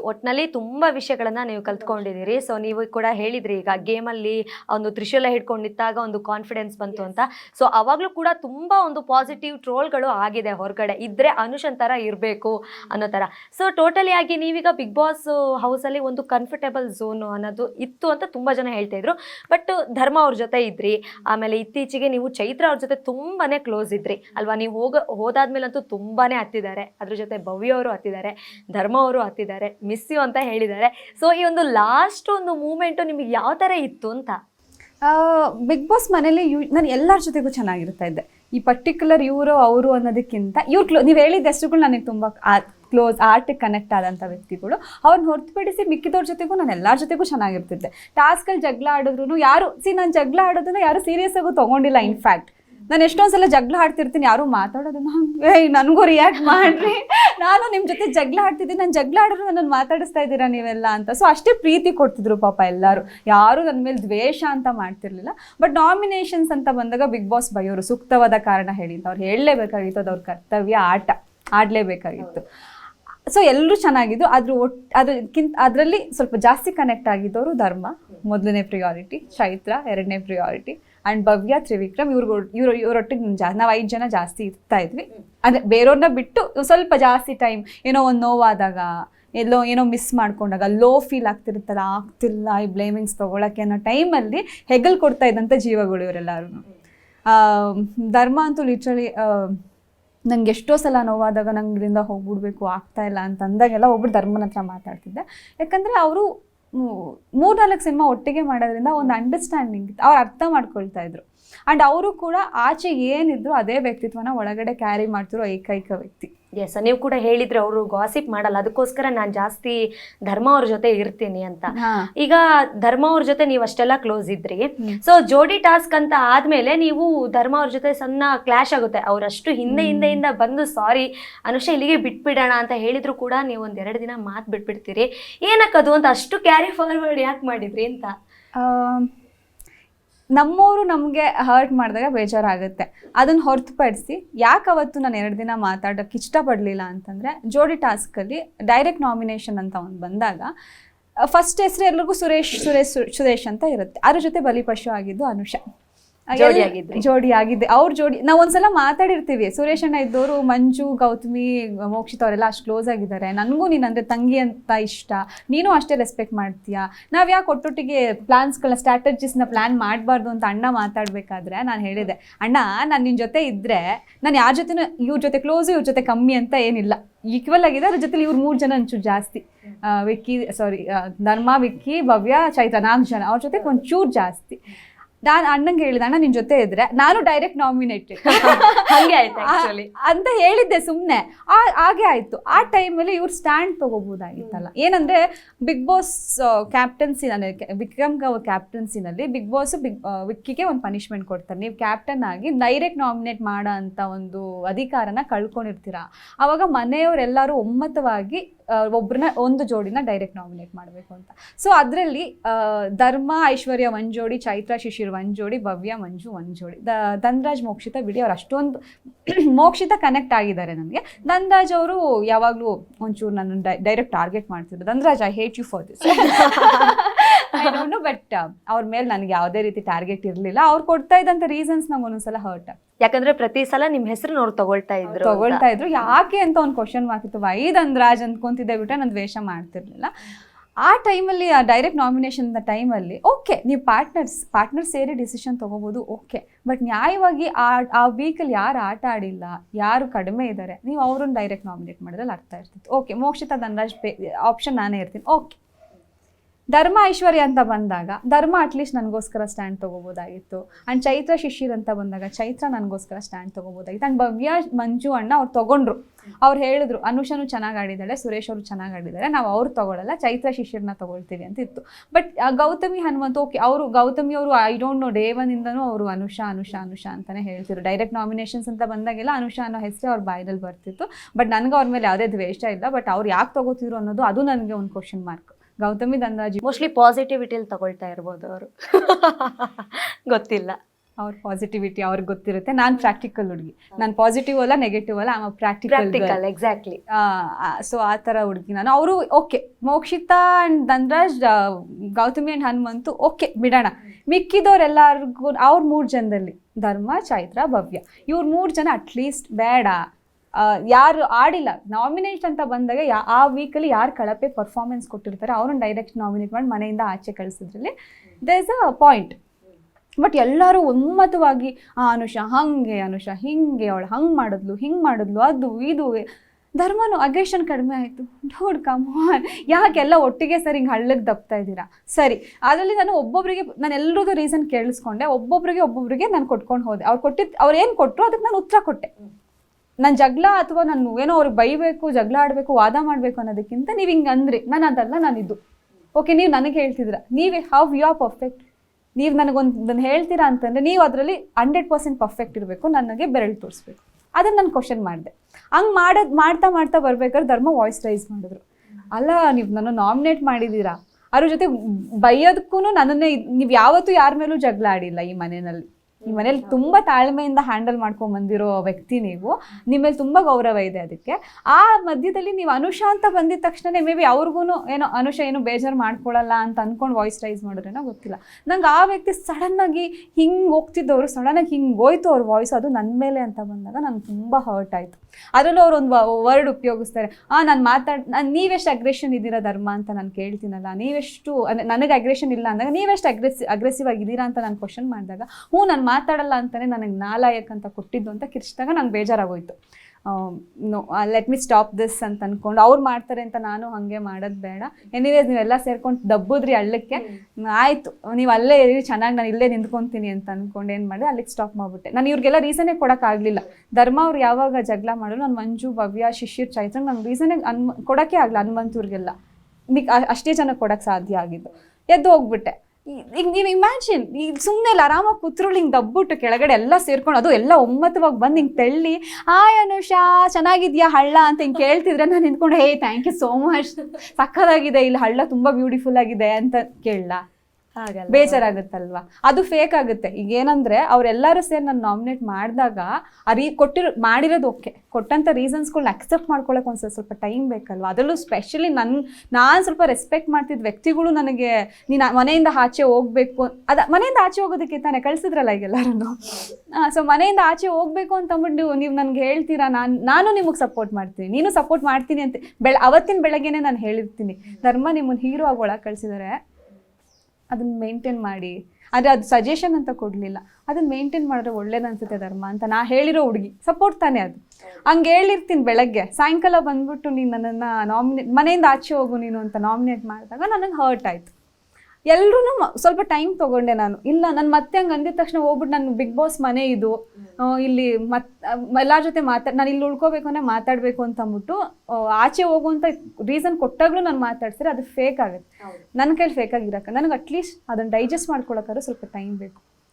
ಒಟ್ನಲ್ಲಿ ತುಂಬ ವಿಷಯಗಳನ್ನ ನೀವು ಕಲ್ತ್ಕೊಂಡಿದ್ದೀರಿ. ಸೊ ನೀವು ಕೂಡ ಹೇಳಿದ್ರಿ ಈಗ ಗೇಮಲ್ಲಿ ಒಂದು ತ್ರಿಶೂಲ ಹಿಡ್ಕೊಂಡು ನಿಂತಾಗ ಒಂದು ಕಾನ್ಫಿಡೆನ್ಸ್ ಬಂತು ಅಂತ. ಸೊ ಅವಾಗಲೂ ಕೂಡ ತುಂಬಾ ಒಂದು ಪಾಸಿಟಿವ್ ಟ್ರೋಲ್ಗಳು ಆಗಿದೆ ಹೊರಗಡೆ. ಇದ್ರೆ ಅನುಷನ್ ತರ ಇರಬೇಕು ಅನ್ನೋ ತರ. ಸೊ ಟೋಟಲಿ ಆಗಿ ನೀವೀಗ ಬಿಗ್ ಬಾಸ್ ಹೌಸಲ್ಲಿ ಒಂದು ಕಂಫರ್ಟೇಬಲ್ ಝೋನು ಅನ್ನೋದು ಇತ್ತು ಅಂತ ತುಂಬಾ ಜನ ಹೇಳ್ತಾ ಇದ್ರು. ಬಟ್ ಧರ್ಮ ಅವ್ರ ಜೊತೆ ಇದ್ರಿ. ಆಮೇಲೆ ಇತ್ತೀಚೆಗೆ ನೀವು ಚೈತ್ರ ಅವ್ರ ಜೊತೆ ತುಂಬಾನೇ ಕ್ಲೋಸ್ ಇದ್ರಿ. ಅಲ್ವಾ? ನೀವು ಹೋಗ ಹೋದಾದ್ಮೇಲಂತೂ ತುಂಬಾನೇ ಹತ್ತಿದ್ದಾರೆ. ಅದ್ರ ಜೊತೆ ಭವ್ಯ ಅವರು ಹತ್ತಿದ್ದಾರೆ ಧರ್ಮ ಅವರು ಹತ್ತಿದ್ದಾರೆ. ಮಿಸ್ ಯು ಅಂತ ಹೇಳಿದ್ದಾರೆ. ಸೊ ಈ ಒಂದು ಲಾಸ್ಟ್ ಒಂದು ಮೂಮೆಂಟು ನಿಮಗೆ ಯಾವ ಥರ ಇತ್ತು ಅಂತ? ಬಿಗ್ ಬಾಸ್ ಮನೇಲಿ ಯು, ನಾನು ಎಲ್ಲರ ಜೊತೆಗೂ ಚೆನ್ನಾಗಿರ್ತಾ ಇದ್ದೆ. ಈ ಪರ್ಟಿಕ್ಯುಲರ್ ಇವರು, ಅವರು ಅನ್ನೋದಕ್ಕಿಂತ, ಇವ್ರು ಕ್ಲೋ ನೀವು ಹೇಳಿದ ಹೆಸರುಗಳು ನನಗೆ ತುಂಬ ಕ್ಲೋಸ್ ಆರ್ಟಿಗೆ ಕನೆಕ್ಟ್ ಆದಂಥ ವ್ಯಕ್ತಿಗಳು. ಅವ್ರನ್ನ ಹೊರತುಪಡಿಸಿ ಮಿಕ್ಕಿದವ್ರ ಜೊತೆಗೂ ನಾನು ಎಲ್ಲರ ಜೊತೆಗೂ ಚೆನ್ನಾಗಿರ್ತಿದ್ದೆ. ಟಾಸ್ಕಲ್ಲಿ ಜಗಳ ಆಡಿದ್ರು ಯಾರು ಸಿ ನಾನು ಜಗಳ ಆಡೋದನ್ನು ಯಾರು ಸೀರಿಯಸ್ ಆಗೂ ತೊಗೊಂಡಿಲ್ಲ ಇನ್ಫ್ಯಾಕ್ಟ್ ನಾನು ಎಷ್ಟೊಂದು ಸಲ ಜಗಳ ಆಡ್ತಿರ್ತೀನಿ, ಯಾರು ಮಾತಾಡೋದು ಏಯ್, ನನಗೂ ರಿಯಾಕ್ಟ್ ಮಾಡ್ರಿ. ನಾನು ನಿಮ್ಮ ಜೊತೆ ಜಗಳ ಆಡ್ತಿದ್ದೀನಿ, ನಾನು ಜಗಳ ಆಡಿದ್ರು ನನ್ನ ಮಾತಾಡಿಸ್ತಾ ಇದ್ದೀರಾ ನೀವೆಲ್ಲ ಅಂತ. ಸೊ ಅಷ್ಟೇ ಪ್ರೀತಿ ಕೊಡ್ತಿದ್ರು ಪಾಪ ಎಲ್ಲರೂ. ಯಾರು ನನ್ನ ಮೇಲೆ ದ್ವೇಷ ಅಂತ ಮಾಡ್ತಿರ್ಲಿಲ್ಲ. ಬಟ್ ನಾಮಿನೇಷನ್ಸ್ ಅಂತ ಬಂದಾಗ ಬಿಗ್ ಬಾಸ್ ಬೈಯೋರು ಸೂಕ್ತವಾದ ಕಾರಣ ಹೇಳಿ ಅಂತ ಅವ್ರು ಹೇಳಲೇಬೇಕಾಗಿತ್ತು, ಅದು ಅವ್ರ ಕರ್ತವ್ಯ ಆಟ. ಆಡಲೇಬೇಕಾಗಿತ್ತು. ಸೊ ಎಲ್ಲರೂ ಚೆನ್ನಾಗಿದ್ದು. ಅದ್ರ ಒಟ್ ಅದಕ್ಕಿಂತ ಅದರಲ್ಲಿ ಸ್ವಲ್ಪ ಜಾಸ್ತಿ ಕನೆಕ್ಟ್ ಆಗಿದ್ದವರು ಧರ್ಮ. ಮೊದಲನೇ ಪ್ರಿಯಾರಿಟಿ ಚೈತ್ರ, ಎರಡನೇ ಪ್ರಿಯಾರಿಟಿ ಆ್ಯಂಡ್ ಭವ್ಯ ತ್ರಿವಿಕ್ರಮ್ ಇವ್ರಿಗೆ ಇವ್ರು, ಇವರೊಟ್ಟಿಗೆ ಜಾ ನಾವು ಐದು ಜನ ಜಾಸ್ತಿ ಇರ್ತಾ ಇದ್ವಿ. ಅಂದರೆ ಬೇರೆಯವ್ರನ್ನ ಬಿಟ್ಟು ಸ್ವಲ್ಪ ಜಾಸ್ತಿ ಟೈಮ್ ಏನೋ ಒಂದು ನೋವಾದಾಗ, ಎಲ್ಲೋ ಏನೋ ಮಿಸ್ ಮಾಡ್ಕೊಂಡಾಗ ಲೋ ಫೀಲ್ ಆಗ್ತಿರುತ್ತಲ್ಲ, ಆಗ್ತಿಲ್ಲ ಈ ಬ್ಲೇಮಿಂಗ್ಸ್ ತೊಗೊಳಕ್ಕೆ ಅನ್ನೋ ಟೈಮಲ್ಲಿ ಹೆಗಲ್ ಕೊಡ್ತಾ ಇದ್ದಂಥ ಜೀವಗಳು ಇವರೆಲ್ಲರೂ ಧರ್ಮ ಅಂತೂ ಲಿಟ್ರಲಿ ನಂಗೆ ಎಷ್ಟೋ ಸಲ ನೋವಾದಾಗ ನಂಗೆ ಇಲ್ಲಿಂದ ಹೋಗ್ಬಿಡ್ಬೇಕು, ಆಗ್ತಾ ಇಲ್ಲ ಅಂತ ಅಂದಾಗೆಲ್ಲ ಒಬ್ರು ಧರ್ಮನ ಹತ್ರ ಮಾತಾಡ್ತಿದ್ದೆ. ಯಾಕಂದರೆ ಅವರು ಮೂರ್ನಾಲ್ಕು ಸಿನಿಮಾ ಒಟ್ಟಿಗೆ ಮಾಡೋದ್ರಿಂದ ಒಂದು ಅಂಡರ್ಸ್ಟ್ಯಾಂಡಿಂಗ್ ಅವ್ರು ಅರ್ಥ ಮಾಡ್ಕೊಳ್ತಾ ಇದ್ರು. ಆ್ಯಂಡ್ ಅವರು ಕೂಡ ಆಚೆ ಏನಿದ್ರು ಅದೇ ವ್ಯಕ್ತಿತ್ವನ ಒಳಗಡೆ ಕ್ಯಾರಿ ಮಾಡ್ತಿರೋ ಏಕೈಕ ವ್ಯಕ್ತಿ. ಎಸ್ ನೀವು ಕೂಡ ಹೇಳಿದ್ರೆ ಅವರು ಗಾಸಿಪ್ ಮಾಡಲ್ಲ. ಅದಕ್ಕೋಸ್ಕರ ನಾನು ಜಾಸ್ತಿ ಧರ್ಮ ಅವ್ರ ಜೊತೆ ಇರ್ತೀನಿ ಅಂತ. ಈಗ ಧರ್ಮ ಅವ್ರ ಜೊತೆ ನೀವು ಅಷ್ಟೆಲ್ಲ ಕ್ಲೋಸ್ ಇದ್ರಿ. ಸೊ ಜೋಡಿ ಟಾಸ್ಕ್ ಅಂತ ಆದ್ಮೇಲೆ ನೀವು ಧರ್ಮ ಅವ್ರ ಜೊತೆ ಸಣ್ಣ ಕ್ಲಾಶ್ ಆಗುತ್ತೆ. ಅವರಷ್ಟು ಹಿಂದೆ ಹಿಂದೆಯಿಂದ ಬಂದು ಸಾರಿ ಅನುಷ ಇಲ್ಲಿಗೆ ಬಿಟ್ಬಿಡೋಣ ಅಂತ ಹೇಳಿದ್ರು ಕೂಡ ನೀವು ಒಂದ್ ಎರಡು ದಿನ ಮಾತು ಬಿಟ್ಬಿಡ್ತೀರಿ. ಏನಕ್ಕದು ಅಂತ ಅಷ್ಟು ಕ್ಯಾರಿ ಫಾರ್ವರ್ಡ್ ಯಾಕೆ ಮಾಡಿದ್ರಿ ಅಂತ? ನಮ್ಮವರು ನಮಗೆ ಹರ್ಟ್ ಮಾಡಿದಾಗ ಬೇಜಾರಾಗುತ್ತೆ. ಅದನ್ನು ಹೊರತುಪಡಿಸಿ ಯಾಕೆ ಅವತ್ತು ನಾನು ಎರಡು ದಿನ ಮಾತಾಡೋಕ್ಕೆ ಇಷ್ಟಪಡಲಿಲ್ಲ ಅಂತಂದರೆ ಜೋಡಿ ಟಾಸ್ಕಲ್ಲಿ ಡೈರೆಕ್ಟ್ ನಾಮಿನೇಷನ್ ಅಂತ ಒಂದು ಬಂದಾಗ ಫಸ್ಟ್ ಹೆಸರು ಎಲ್ಲರಿಗೂ ಸುರೇಶ್ ಸುರೇಶ್ ಸುರೇಶ್ ಅಂತ ಇರುತ್ತೆ. ಅದ್ರ ಜೊತೆ ಬಲಿಪಶು ಆಗಿದ್ದು ಅನುಷ. ಜೋಡಿ ಆಗಿದ್ದೆ. ಅವ್ರ ಜೋಡಿ ನಾವ್ ಒಂದ್ಸಲ ಮಾತಾಡಿರ್ತೀವಿ. ಸುರೇಶ್ ಅಣ್ಣ ಇದ್ದವರು ಮಂಜು ಗೌತಮಿ ಮೋಕ್ಷಿತ್ ಅವರೆಲ್ಲ ಅಷ್ಟು ಕ್ಲೋಸ್ ಆಗಿದ್ದಾರೆ. ನನಗೂ ನೀನ್ ಅಂದ್ರೆ ತಂಗಿ ಅಂತ ಇಷ್ಟ. ನೀನು ಅಷ್ಟೇ ರೆಸ್ಪೆಕ್ಟ್ ಮಾಡ್ತೀಯಾ? ನಾವ್ ಯಾಕೆ ಒಟ್ಟೊಟ್ಟಿಗೆ ಪ್ಲಾನ್ಸ್ಗಳನ್ನ ಸ್ಟ್ರಾಟಜಿಸ್ನ ಪ್ಲಾನ್ ಮಾಡಬಾರ್ದು ಅಂತ ಅಣ್ಣ ಮಾತಾಡ್ಬೇಕಾದ್ರೆ ನಾನು ಹೇಳಿದೆ. ಅಣ್ಣ ನಾನು ನಿನ್ ಜೊತೆ ಇದ್ರೆ ನಾನು ಯಾರ ಜೊತೆನೂ ಇವ್ರ ಜೊತೆ ಕ್ಲೋಸ್ ಇವ್ರ ಜೊತೆ ಕಮ್ಮಿ ಅಂತ ಏನಿಲ್ಲ. ಈಕ್ವಲ್ ಆಗಿದೆ ಅದ್ರ ಜೊತೆ ಇವ್ರ ಮೂರು ಜನ ಒಂಚೂರು ಜಾಸ್ತಿ. ವಿಕ್ಕಿ ಸಾರಿ ಧರ್ಮ ವಿಕ್ಕಿ ಭವ್ಯ ಚೈತ್ರ ನಾಲ್ಕು ಜನ. ಅವ್ರ ಜೊತೆ ಒಂಚೂರು ಜಾಸ್ತಿ. ನಾನು ಅಣ್ಣಂಗೆ ಹೇಳಿದ ಅಣ್ಣ ನಿನ್ ಜೊತೆ ಇದ್ರೆ ನಾನು ಡೈರೆಕ್ಟ್ ನಾಮಿನೇಟ್ ಹಂಗೆ ಆಯ್ತು ಆಕ್ಚುಲಿ ಅಂತ ಹೇಳಿದ್ದೆ ಸುಮ್ಮನೆ ಹಾಗೆ ಆಯ್ತು. ಆ ಟೈಮಲ್ಲಿ ಇವ್ರು ಸ್ಟ್ಯಾಂಡ್ ತಗೋಬಹುದಾಗಿತ್ತಲ್ಲ. ಏನಂದ್ರೆ ಬಿಗ್ ಬಾಸ್ ಕ್ಯಾಪ್ಟನ್ಸಿನಲ್ಲಿ ವಿಕ್ರಮ್ ಅವ್ರ ಕ್ಯಾಪ್ಟನ್ಸಿನಲ್ಲಿ ಬಿಗ್ ಬಾಸ್ ಬಿಗ್ ವಿಕ್ಕಿಗೆ ಒಂದು ಪನಿಷ್ಮೆಂಟ್ ಕೊಡ್ತಾರೆ. ನೀವು ಕ್ಯಾಪ್ಟನ್ ಆಗಿ ಡೈರೆಕ್ಟ್ ನಾಮಿನೇಟ್ ಮಾಡೋ ಅಂತ ಒಂದು ಅಧಿಕಾರನ ಕಳ್ಕೊಂಡಿರ್ತೀರಾ? ಅವಾಗ ಮನೆಯವರೆಲ್ಲರೂ ಒಮ್ಮತವಾಗಿ ಒಬ್ಬರನ್ನ ಒಂದು ಜೋಡಿನ ಡೈರೆಕ್ಟ್ ನಾಮಿನೇಟ್ ಮಾಡಬೇಕು ಅಂತ. ಸೊ ಅದರಲ್ಲಿ ಧರ್ಮ ಐಶ್ವರ್ಯ ಒಂದು ಜೋಡಿ ಚೈತ್ರ ಶಿಶಿರ್ ಒಂದು ಜೋಡಿ ಭವ್ಯ ಮಂಜು ಒಂದು ಜೋಡಿ. ದ ಧನ್ರಾಜ್ ಮೋಕ್ಷಿತ ಬಿಡಿ ಅವ್ರು ಅಷ್ಟೊಂದು ಮೋಕ್ಷಿತ ಕನೆಕ್ಟ್ ಆಗಿದ್ದಾರೆ ನನಗೆ ಧನ್ರಾಜ್ ಅವರು ಯಾವಾಗಲೂ ಒಂಚೂರು ನನ್ನ ಡೈರೆಕ್ಟ್ ಟಾರ್ಗೆಟ್ ಮಾಡ್ತಿದ್ರು. Dhanraj I hate you for this but ಅವ್ರ ಮೇಲೆ ನನಗೆ ಯಾವುದೇ ರೀತಿ ಟಾರ್ಗೆಟ್ ಇರಲಿಲ್ಲ. ಅವ್ರು ಕೊಡ್ತಾ ಇದ್ದಂಥ ರೀಸನ್ಸ್ ನಂಗೆ ಒಂದೊಂದ್ಸಲ ಹರ್ಟ್ ಯಾಕಂದ್ರೆ ಪ್ರತಿ ಸಲ ನಿಮ್ಮ ಹೆಸರು ಅವ್ರು ತಗೊಳ್ತಾ ಇದ್ರು. ತಗೊಳ್ತಾ ಇದ್ರು. ಯಾಕೆ ಅಂತ ಒಂದು ಕ್ವಶನ್ ಮಾರ್ಕ್ ಇತ್ತು. ವೈ ಧನ್ರಾಜ್ ಅಂದ್ಕೊಂತಿದ್ದೆ ಬಿಟ್ರೆ ನಾನು ದ್ವೇಷ ಮಾಡ್ತಿರ್ಲಿಲ್ಲ. ಆ ಟೈಮಲ್ಲಿ, ಆ ಡೈರೆಕ್ಟ್ ನಾಮಿನೇಷನ್ ಟೈಮಲ್ಲಿ ಓಕೆ ನೀವು ಪಾರ್ಟ್ನರ್ಸ್ ಪಾರ್ಟ್ನರ್ ಸೇರಿ ಡಿಸಿಷನ್ ತೊಗೋಬೋದು ಓಕೆ ಬಟ್ ನ್ಯಾಯವಾಗಿ ಆ ಆ ವೀಕಲ್ಲಿ ಯಾರು ಆಟ ಆಡಿಲ್ಲ, ಯಾರು ಕಡಿಮೆ ಇದ್ದಾರೆ ನೀವು ಅವ್ರನ್ನ ಡೈರೆಕ್ಟ್ ನಾಮಿನೇಟ್ ಮಾಡಿದ್ರಲ್ಲಿ ಅರ್ಥ ಇರ್ತಿತ್ತು ಓಕೆ ಮೋಕ್ಷಿತ ಧನರಾಜ್ ಆಪ್ಷನ್ ನಾನೇ ಇರ್ತೀನಿ. ಓಕೆ ಧರ್ಮ ಐಶ್ವರ್ಯ ಅಂತ ಬಂದಾಗ, ಧರ್ಮ ಅಟ್ಲೀಸ್ಟ್ ನನಗೋಸ್ಕರ ಸ್ಟ್ಯಾಂಡ್ ತೊಗೋಬೋದಾಗಿತ್ತು. ಆ್ಯಂಡ್ ಚೈತ್ರ ಶಿಶಿರ್ ಅಂತ ಬಂದಾಗ, ಚೈತ್ರ ನನಗೋಸ್ಕರ ಸ್ಟ್ಯಾಂಡ್ ತೊಗೋಬೋದಾಗಿತ್ತು. ಆ್ಯಂಡ್ ಭವ್ಯ, ಮಂಜು ಅಣ್ಣ ಅವ್ರು ತೊಗೊಂಡ್ರು. ಅವ್ರು ಹೇಳಿದ್ರು, ಅನುಷನು ಚೆನ್ನಾಗಿ ಆಡಿದ್ದಾಳೆ, ಸುರೇಶ್ ಅವರು ಚೆನ್ನಾಗಿ ಆಡಿದ್ದಾರೆ, ನಾವು ಅವ್ರು ತೊಗೊಳ್ಳಲ್ಲ ಚೈತ್ರ ಶಿಷ್ಯರನ್ನ ತೊಗೊಳ್ತೀವಿ ಅಂತ ಇತ್ತು. ಬಟ್ ಗೌತಮಿ ಹನುಮಂತ ಓಕೆ ಅವರು, ಗೌತಮಿ ಅವರು ಐ ಡೋಂಟ್ ನೋ ಡೇ ಒನ್ನಿಂದನೂ ಅವರು ಅನುಷಾ ಅನುಷಾ ಅನುಷಾ ಅಂತಲೇ ಹೇಳ್ತಿದ್ರು. ಡೈರೆಕ್ಟ್ ನಾಮಿನೇಷನ್ಸ್ ಅಂತ ಬಂದಾಗೆಲ್ಲ ಅನುಷಾ ಅನ್ನೋ ಹೆಸರು ಅವ್ರ ಬಾಯ್ದಲ್ಲಿ ಬರ್ತಿತ್ತು. ಬಟ್ ನನಗೆ ಅವ್ರ ಮೇಲೆ ಯಾವುದೇ ದ್ವೇಷ ಇಲ್ಲ. ಬಟ್ ಅವ್ರು ಯಾಕೆ ತೊಗೋತಿದ್ರು ಅನ್ನೋದು, ಅದು ನನಗೆ ಒಂದು ಕ್ವಶನ್ ಮಾರ್ಕ್ ಗೌತಮಿ ದಂದಾಜಿ. ಮೋಸ್ಟ್ಲಿ ಪಾಸಿಟಿವಿಟಿಲಿ ತಗೊಳ್ತಾ ಇರ್ಬೋದು ಅವರು. ಗೊತ್ತಿಲ್ಲ. ಅವ್ರ ಪಾಸಿಟಿವಿಟಿ ಅವ್ರಿಗೆ ಗೊತ್ತಿರುತ್ತೆ. ನಾನು ಪ್ರಾಕ್ಟಿಕಲ್ ಹುಡುಗಿ. ನಾನು ಪಾಸಿಟಿವ್ ಅಲ್ಲ ನೆಗೆಟಿವ್ ಅಲ್ಲ ಆಮ್ ಪ್ರಾಕ್ಟಿಕಲ್ ಎಕ್ಸಾಕ್ಟ್ಲಿ ಸೊ ಆ ಥರ ಹುಡುಗಿ ನಾನು. ಅವರು okay Mokshitha and Dhanraj Gautami and Hanumanthu okay ಬಿಡೋಣ. ಮಿಕ್ಕಿದವ್ರೆಲ್ಲರಿಗೂ ಅವ್ರ ಮೂರು ಜನದಲ್ಲಿ ಧರ್ಮ ಚೈತ್ರ ಭವ್ಯ. ಇವ್ರ ಮೂರು ಜನ ಅಟ್ಲೀಸ್ಟ್ ಬೇಡ. ಯಾರು ಆಡಿಲ್ಲ. ನಾಮಿನೇಟ್ ಅಂತ ಬಂದಾಗ ಯಾ, ಆ ವೀಕಲ್ಲಿ ಯಾರು ಕಳಪೆ ಪರ್ಫಾರ್ಮೆನ್ಸ್ ಕೊಟ್ಟಿರ್ತಾರೆ ಅವ್ರನ್ನ ಡೈರೆಕ್ಟ್ ನಾಮಿನೇಟ್ ಮಾಡಿ ಮನೆಯಿಂದ ಆಚೆ ಕಳಿಸಿದ್ರಲ್ಲಿ they is a point but ಎಲ್ಲರೂ ಒಮ್ಮತವಾಗಿ, ಆ, ಅನುಷ ಹಂಗೆ, ಅನುಷ ಹಿಂಗೆ, ಅವಳು ಹಂಗೆ ಮಾಡಿದ್ಲು, ಹಿಂಗೆ ಮಾಡಿದ್ಲು, ಅದು, ಇದು, ಧರ್ಮನು ಅಗೇಷನ್ ಕಡಿಮೆ ಆಯಿತು. ಡೋಡ್ ಕಮ್ ಯಾಕೆಲ್ಲ ಒಟ್ಟಿಗೆ ಸರ್ ಹಿಂಗೆ ಹಳ್ಳಕ್ಕೆ ದಪ್ತಾ ಇದ್ದೀರಾ? ಸರಿ, ಅದರಲ್ಲಿ ನಾನು ಒಬ್ಬೊಬ್ಬರಿಗೆ ನಾನು ಎಲ್ಲರದು ರೀಸನ್ ಕೇಳಿಸ್ಕೊಂಡೆ. ಒಬ್ಬೊಬ್ಬರಿಗೆ ಒಬ್ಬೊಬ್ಬರಿಗೆ ನಾನು ಕೊಟ್ಕೊಂಡು ಹೋದೆ. ಅವ್ರು ಕೊಟ್ಟಿದ್ದು ಅವ್ರು ಏನು ಕೊಟ್ಟರು ಅದಕ್ಕೆ ನಾನು ಉತ್ತರ ಕೊಟ್ಟೆ. ನಾನು ಜಗಳ ಅಥವಾ ನಾನು ಏನೋ ಅವ್ರಿಗೆ ಬೈಬೇಕು, ಜಗಳ ಆಡಬೇಕು, ವಾದ ಮಾಡಬೇಕು ಅನ್ನೋದಕ್ಕಿಂತ ನೀವು ಹಿಂಗೆ ಅಂದ್ರಿ ನಾನು ಅದಲ್ಲ, ನಾನು ಇದು. ಓಕೆ ನೀವು ನನಗೆ ಹೇಳ್ತಿದ್ದೀರಾ? ನೀವೇ ಹೌ ಯು ಆರ್ ಪರ್ಫೆಕ್ಟ್ ನೀವು ನನಗೊಂದು ಹೇಳ್ತೀರಾ ಅಂತಂದರೆ ನೀವು ಅದರಲ್ಲಿ ಹಂಡ್ರೆಡ್ ಪರ್ಸೆಂಟ್ ಪರ್ಫೆಕ್ಟ್ ಇರಬೇಕು, ನನಗೆ ಬೆರಳು ತೋರಿಸ್ಬೇಕು. ಅದನ್ನು ನಾನು ಕ್ವಶನ್ ಮಾಡಿದೆ. ಹಂಗೆ ಮಾಡೋದು ಮಾಡ್ತಾ ಮಾಡ್ತಾ ಬರ್ಬೇಕಾದ್ರೆ ಧರ್ಮ ವಾಯ್ಸ್ ರೈಸ್ ಮಾಡಿದ್ರು. ಅಲ್ಲ, ನೀವು ನನ್ನ ನಾಮಿನೇಟ್ ಮಾಡಿದ್ದೀರಾ? ಅದ್ರ ಜೊತೆ ಬೈಯೋದಕ್ಕೂ ನನ್ನನ್ನೇ ನೀವು ಯಾವತ್ತೂ ಯಾರ ಮೇಲೂ ಜಗಳ ಆಡಿಲ್ಲ ಈ ಮನೆಯಲ್ಲಿ. ಈ ಮನೇಲಿ ತುಂಬ ತಾಳ್ಮೆಯಿಂದ ಹ್ಯಾಂಡಲ್ ಮಾಡ್ಕೊಂಡು ಬಂದಿರೋ ವ್ಯಕ್ತಿ ನೀವು. ನಿಮ್ಮ ಮೇಲೆ ತುಂಬ ಗೌರವ ಇದೆ ಅದಕ್ಕೆ. ಆ ಮಧ್ಯದಲ್ಲಿ ನೀವು ಅನುಷಾ ಅಂತ ಬಂದಿದ ತಕ್ಷಣ ಮೇ ಬಿ ಅವ್ರಿಗೂ ಏನೋ ಅನುಷಾ ಏನು ಬೇಜಾರು ಮಾಡ್ಕೊಳ್ಳಲ್ಲ ಅಂತ ಅನ್ಕೊಂಡು ವಾಯ್ಸ್ ರೈಸ್ ಮಾಡಿದ್ರೇನೋ ಗೊತ್ತಿಲ್ಲ. ನಂಗೆ ಆ ವ್ಯಕ್ತಿ ಸಡನ್ ಸಡನ್ನಾಗಿ ಹಿಂಗೆ ಹೋಗ್ತಿದ್ದವರು ಆಗಿ ಹಿಂಗೆ ಹೋಯ್ತು ಅವ್ರ ವಾಯ್ಸ್ ಅದು ನನ್ನ ಮೇಲೆ ಅಂತ ಬಂದಾಗ ನಂಗೆ ತುಂಬ ಹರ್ಟ್ ಆಯಿತು. ಅದರಲ್ಲೂ ಅವ್ರು ಒಂದು ವರ್ಡ್ ಉಪಯೋಗಿಸ್ತಾರೆ. ಆ, ನಾನು ಮಾತಾಡ್, ನಾನು ನೀವೆಷ್ಟು ಅಗ್ರೆಷನ್ ಇದ್ದೀರಾ ಧರ್ಮ ಅಂತ ನಾನು ಕೇಳ್ತೀನಲ್ಲ. ನೀವೆಷ್ಟು ನನಗೆ ಅಗ್ರೆಷನ್ ಇಲ್ಲ ಅಂದಾಗ ನೀವೆಷ್ಟು ಅಗ್ರೆಸಿ ಅಗ್ರೆಸಿವ್ ಆಗಿದ್ದೀರಾ ಅಂತ ನಾನು ಕ್ವಶನ್ ಮಾಡಿದಾಗ, ಹ್ಞೂ, ನಾನು ಮಾತಾಡಲ್ಲ ಅಂತಾನೆ ನನಗೆ ನಾಲಾಯಕ್ ಅಂತ ಕೊಟ್ಟಿದ್ದು ಅಂತ ಕಿರ್ಚಿದಾಗ ನಂಗೆ ಬೇಜಾರಾಗೋಯ್ತು. No let me stop this ಅಂತ ಅಂದ್ಕೊಂಡು ಅವ್ರು ಮಾಡ್ತಾರೆ ಅಂತ ನಾನು ಹಾಗೆ ಮಾಡೋದು ಬೇಡ. ಎನಿವೇಸ್ ನೀವೆಲ್ಲ ಸೇರ್ಕೊಂಡು ದಬ್ಬುದ್ರಿ ಹಳ್ಳಕ್ಕೆ. ಆಯಿತು ನೀವು ಅಲ್ಲೇ ಇರಿ ಚೆನ್ನಾಗಿ ನಾನು ಇಲ್ಲೇ ನಿಂತ್ಕೊಂತೀನಿ ಅಂತ ಅನ್ಕೊಂಡು ಏನು ಮಾಡಿದೆ ಅಲ್ಲಿಗೆ ಸ್ಟಾಪ್ ಮಾಡಿಬಿಟ್ಟೆ. ನಾನು ಇವ್ರಿಗೆಲ್ಲ ರೀಸನೇ ಕೊಡೋಕ್ಕಾಗಲಿಲ್ಲ ಧರ್ಮ ಅವ್ರು ಯಾವಾಗ ಜಗಳ ಮಾಡಿದ್ರು ನಾನು ಮಂಜು ಭವ್ಯ ಶಿಶಿರ್ ಚೈತ್ರ ನಂಗೆ ರೀಸನೇ ಅನ್ ಕೊಡೋಕ್ಕೆ ಆಗಲ್ಲ ಹನುಮಂತೂರಿಗೆಲ್ಲ ಮಿಕ್ ಅಷ್ಟೇ ಜನ ಕೊಡೋಕ್ಕೆ ಸಾಧ್ಯ ಆಗಿದ್ದು. ಎದ್ದು ಹೋಗ್ಬಿಟ್ಟೆ. ನೀವು ಇಮ್ಯಾಜಿನ್ ಈಗ ಸುಮ್ಮನೆ ಇಲ್ಲ ಆರಾಮಾಗಿ ಕೂತ್ರುಳು ಹಿಂಗೆ ದಬ್ಬಿಟ್ಟು ಕೆಳಗಡೆ ಎಲ್ಲ ಸೇರ್ಕೊಂಡು ಅದು ಎಲ್ಲ ಒಮ್ಮತವಾಗಿ ಬಂದು ಹಿಂಗೆ ತೆಳ್ಳಿ, ಹಾಯ್ ಅನುಷಾ, ಚೆನ್ನಾಗಿದ್ಯಾ ಹಳ್ಳ? ಅಂತ ಹಿಂಗೆ ಕೇಳ್ತಿದ್ರೆ ನಾನು ನಿಂತ್ಕೊಂಡು, hey thank you so much ಸಕ್ಕದಾಗಿದೆ ಇಲ್ಲಿ ಹಳ್ಳ ತುಂಬ ಬ್ಯೂಟಿಫುಲ್ ಆಗಿದೆ ಅಂತ ಕೇಳಲ್ಲ ಬೇಜಾರಾಗುತ್ತಲ್ವಾ? ಅದು ಫೇಕ್ ಆಗುತ್ತೆ. ಈಗ ಏನಂದ್ರೆ ಅವರೆಲ್ಲರೂ ಸೇರಿ ನಾನು ನಾಮಿನೇಟ್ ಮಾಡಿದಾಗ ಆ ರೀ ಕೊಟ್ಟಿರೋ ಮಾಡಿರೋದು ಓಕೆ ಕೊಟ್ಟಂಥ ರೀಸನ್ಸ್ಗಳನ್ನ ಅಕ್ಸೆಪ್ಟ್ ಮಾಡ್ಕೊಳಕ್ಕೆ ಒಂದು ಸ್ವಲ್ಪ ಟೈಮ್ ಬೇಕಲ್ವಾ? ಅದರಲ್ಲೂ ಸ್ಪೆಷಲಿ ನನ್ ನಾನು ಸ್ವಲ್ಪ ರೆಸ್ಪೆಕ್ಟ್ ಮಾಡ್ತಿದ್ದ ವ್ಯಕ್ತಿಗಳು ನನಗೆ ನೀನು ಮನೆಯಿಂದ ಆಚೆ ಹೋಗ್ಬೇಕು ಅದ ಮನೆಯಿಂದ ಆಚೆ ಹೋಗೋದಕ್ಕೆ ತಾನೇ ಕಳ್ಸಿದ್ರಲ್ಲ ಈಗ ಎಲ್ಲರೂ ಸೊ ಮನೆಯಿಂದ ಆಚೆ ಹೋಗ್ಬೇಕು ಅಂತ ಅಂದ್ಬಿಟ್ಟು ನೀವು ನೀವು ನನಗೆ ಹೇಳ್ತೀರಾ? ನಾನು ನಾನು ನಿಮಗೆ ಸಪೋರ್ಟ್ ಮಾಡ್ತೀನಿ. ನೀನು ಸಪೋರ್ಟ್ ಮಾಡ್ತೀನಿ ಅಂತ ಬೆಳ ಅವತ್ತಿನ ಬೆಳಗ್ಗೆನೆ ನಾನು ಹೇಳಿರ್ತೀನಿ. ಧರ್ಮ ನಿಮ್ಮನ್ನು ಹೀರೋ ಆಗಿ ಒಳಗೆ ಕಳಿಸಿದ್ದಾರೆ ಅದನ್ನ ಮೇಂಟೈನ್ ಮಾಡಿ. ಆದರೆ ಅದು ಸಜೆಷನ್ ಅಂತ ಕೊಡಲಿಲ್ಲ. ಅದನ್ನ ಮೇಂಟೈನ್ ಮಾಡಿದ್ರೆ ಒಳ್ಳೇದು ಅನ್ಸುತ್ತೆ ಧರ್ಮ ಅಂತ ನಾ ಹೇಳಿರೋ ಹುಡುಗಿ. ಸಪೋರ್ಟ್ ತಾನೇ ಅದು. ಹಂಗೆ ಹೇಳಿರ್ತೀನಿ ಬೆಳಗ್ಗೆ. ಸಾಯಂಕಾಲ ಬಂದ್ಬಿಟ್ಟು ನೀನು ನನ್ನನ್ನು ನಾಮಿನೇಟ್ ಮನೆಯಿಂದ ಆಚೆ ಹೋಗು ನೀನು ಅಂತ ನಾಮಿನೇಟ್ ಮಾಡಿದಾಗ ನನಗೆ ಹರ್ಟ್ ಆಯಿತು. ಎಲ್ಲರೂ ಸ್ವಲ್ಪ ಟೈಮ್ ತಗೊಂಡೆ ನಾನು. ಇಲ್ಲ ನಾನು ಮತ್ತೆ ಹಂಗೆ ಅಂದಿದ ತಕ್ಷಣ ಹೋಗ್ಬಿಟ್ಟು ನಾನು ಬಿಗ್ ಬಾಸ್ ಮನೆ ಇದು. ಇಲ್ಲಿ ಮತ್ ಎಲ್ಲರ ಜೊತೆ ಮಾತಾಡ್ ನಾನು ಇಲ್ಲಿ ಉಳ್ಕೋಬೇಕು ಅಂದರೆ ಮಾತಾಡಬೇಕು ಅಂತ ಅಂದ್ಬಿಟ್ಟು ಆಚೆ ಹೋಗುವಂಥ ರೀಸನ್ ಕೊಟ್ಟಾಗ್ಲೂ ನಾನು ಮಾತಾಡ್ಸಿದ್ರೆ ಅದು ಫೇಕ್ ಆಗುತ್ತೆ. ನನ್ನ ಕೈಲಿ ಫೇಕ್ ಆಗಿರಕ್ಕೆ. ನನಗೆ ಅಟ್ಲೀಸ್ಟ್ ಅದನ್ನು ಡೈಜೆಸ್ಟ್ ಮಾಡ್ಕೊಳಕ್ಕಾದ್ರೂ ಸ್ವಲ್ಪ ಟೈಮ್ ಬೇಕು.